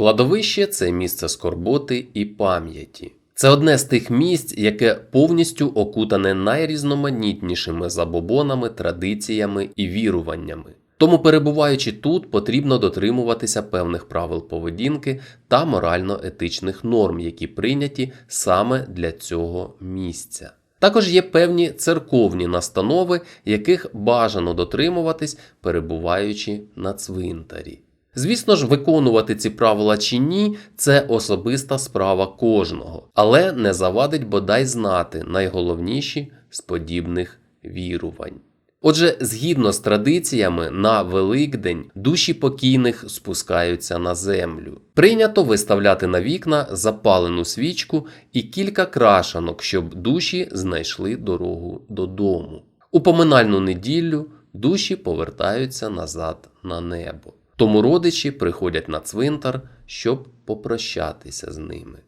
Кладовище це місце скорботи і пам'яті. Це одне з тих місць, яке повністю окутане найрізноманітнішими забобонами, традиціями і віруваннями. Тому, перебуваючи тут, потрібно дотримуватися певних правил поведінки та морально-етичних норм, які прийняті саме для цього місця. Також є певні церковні настанови, яких бажано дотримуватись, перебуваючи на цвинтарі. Звісно ж, виконувати ці правила чи ні, це особиста справа кожного, але не завадить бодай знати найголовніші з подібних вірувань. Отже, згідно з традиціями, на Великдень душі покійних спускаються на землю. Прийнято виставляти на вікна запалену свічку і кілька крашанок, щоб душі знайшли дорогу додому. У поминальну неділю душі повертаються назад на небо. Тому родичі приходять на цвинтар, щоб попрощатися з ними.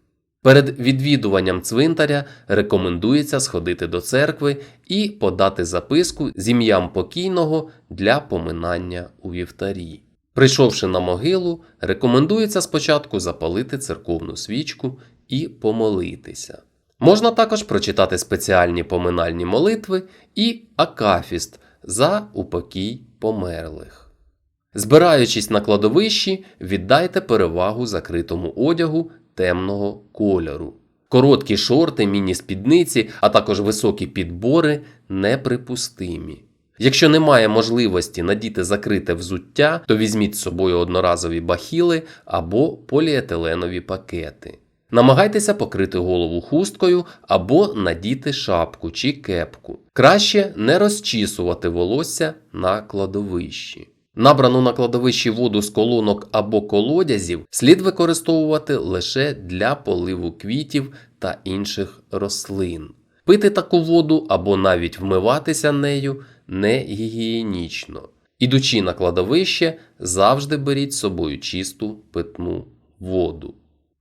Перед відвідуванням цвинтаря рекомендується сходити до церкви і подати записку з ім'ям покійного для поминання у вівтарі. Прийшовши на могилу, рекомендується спочатку запалити церковну свічку і помолитися. Можна також прочитати спеціальні поминальні молитви і акафіст за упокій померлих. Збираючись на кладовищі, віддайте перевагу закритому одягу темного кольору. Короткі шорти, міні-спідниці, а також високі підбори неприпустимі. Якщо немає можливості надіти закрите взуття, то візьміть з собою одноразові бахіли або поліетиленові пакети. Намагайтеся покрити голову хусткою або надіти шапку чи кепку. Краще не розчісувати волосся на кладовищі. Набрану на кладовищі воду з колонок або колодязів слід використовувати лише для поливу квітів та інших рослин. Пити таку воду або навіть вмиватися нею не гігієнічно. Ідучи на кладовище, завжди беріть з собою чисту питну воду.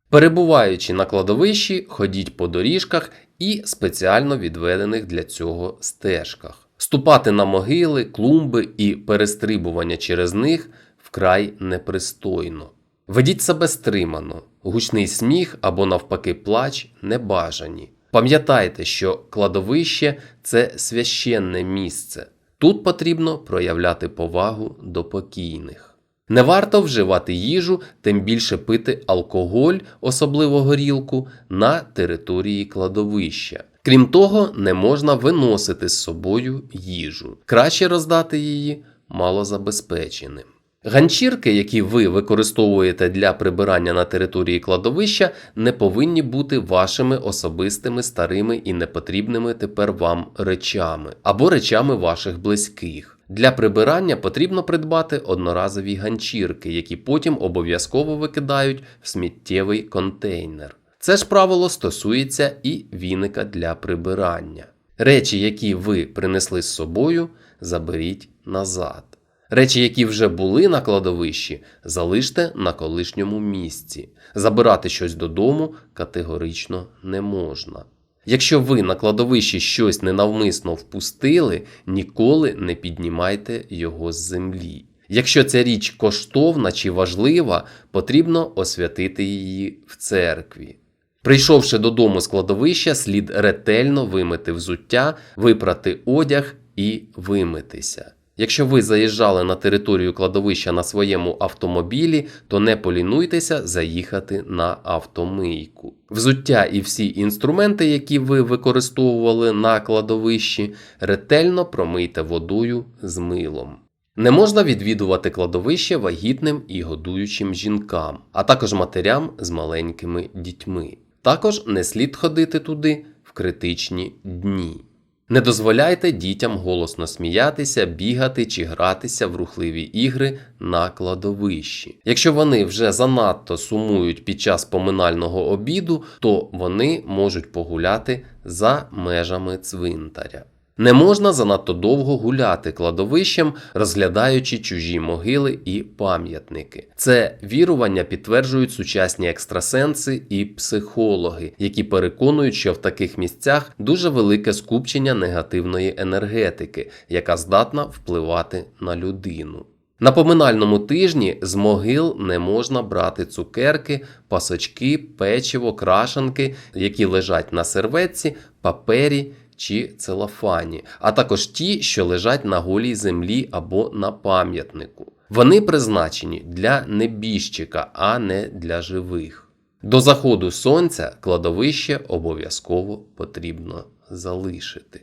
Перебуваючи на кладовищі, ходіть по доріжках і спеціально відведених для цього стежках. Ступати на могили, клумби і перестрибування через них вкрай непристойно. Ведіть себе стримано, гучний сміх або навпаки плач небажані. Пам'ятайте, що кладовище це священне місце. Тут потрібно проявляти повагу до покійних. Не варто вживати їжу, тим більше пити алкоголь, особливо горілку, на території кладовища. Крім того, не можна виносити з собою їжу. Краще роздати її малозабезпеченим. Ганчірки, які ви використовуєте для прибирання на території кладовища, не повинні бути вашими особистими старими і непотрібними тепер вам речами або речами ваших близьких. Для прибирання потрібно придбати одноразові ганчірки, які потім обов'язково викидають в сміттєвий контейнер. Це ж правило стосується і віника для прибирання. Речі, які ви принесли з собою, заберіть назад. Речі, які вже були на кладовищі, залиште на колишньому місці. Забирати щось додому категорично не можна. Якщо ви на кладовищі щось ненавмисно впустили, ніколи не піднімайте його з землі. Якщо ця річ коштовна чи важлива, потрібно освятити її в церкві. Прийшовши додому з кладовища, слід ретельно вимити взуття, випрати одяг і вимитися. Якщо ви заїжджали на територію кладовища на своєму автомобілі, то не полінуйтеся заїхати на автомийку. Взуття і всі інструменти, які ви використовували на кладовищі, ретельно промийте водою з милом. Не можна відвідувати кладовище вагітним і годуючим жінкам, а також матерям з маленькими дітьми. Також не слід ходити туди в критичні дні. Не дозволяйте дітям голосно сміятися, бігати чи гратися в рухливі ігри на кладовищі. Якщо вони вже занадто сумують під час поминального обіду, то вони можуть погуляти за межами цвинтаря. Не можна занадто довго гуляти кладовищем, розглядаючи чужі могили і пам'ятники. Це вірування підтверджують сучасні екстрасенси і психологи, які переконують, що в таких місцях дуже велике скупчення негативної енергетики, яка здатна впливати на людину. На поминальному тижні з могил не можна брати цукерки, пасочки, печиво, крашанки, які лежать на серветці, папері чи целофані, а також ті, що лежать на голій землі або на пам'ятнику. Вони призначені для небіжчика, а не для живих. До заходу сонця кладовище обов'язково потрібно залишити.